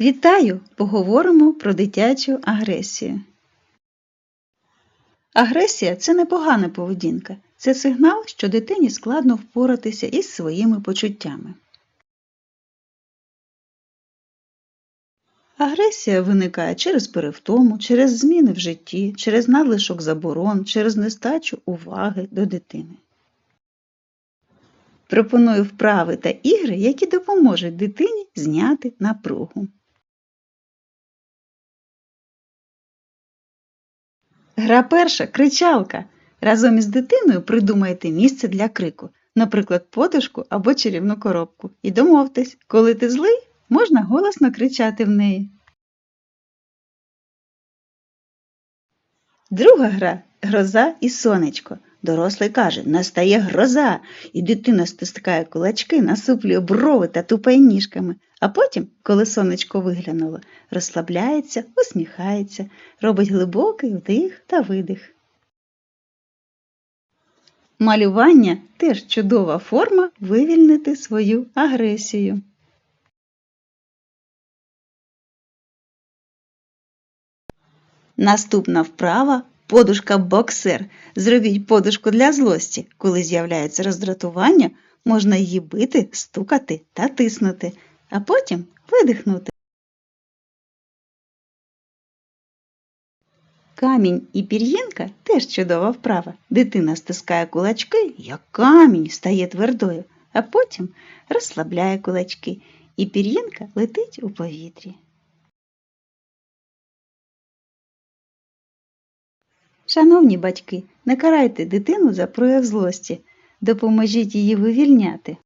Вітаю! Поговоримо про дитячу агресію. Агресія це непогана поведінка. Це сигнал, що дитині складно впоратися із своїми почуттями. Агресія виникає через перевтому, через зміни в житті, через надлишок заборон, через нестачу уваги до дитини. Пропоную вправи та ігри, які допоможуть дитині зняти напругу. Гра перша кричалка. Разом із дитиною придумайте місце для крику, наприклад, подушку або чарівну коробку. І домовтесь, коли ти злий, можна голосно кричати в неї. Друга гра гроза і сонечко. Дорослий каже, настає гроза, і дитина стискає кулачки, насуплює брови та тупає ніжками, а потім, коли сонечко виглянуло, розслабляється, усміхається, робить глибокий вдих та видих. Малювання теж чудова форма вивільнити свою агресію. Наступна вправа подушка боксер. Зробіть подушку для злості. Коли з'являється роздратування, можна її бити, стукати та тиснути, а потім видихнути. Камінь і пір'їнка теж чудова вправа. Дитина стискає кулачки, як камінь стає твердою, а потім розслабляє кулачки, і пір'їнка летить у повітрі. Шановні батьки, не карайте дитину за прояв злості, допоможіть її вивільняти.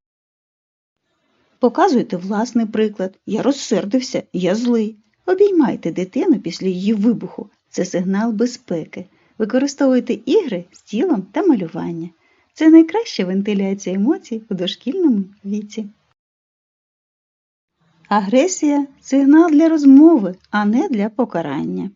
Показуйте власний приклад. Я розсердився, я злий. Обіймайте дитину після її вибуху. Це сигнал безпеки. Використовуйте ігри з тілом та малювання. Це найкраща вентиляція емоцій у дошкільному віці. Агресія сигнал для розмови, а не для покарання.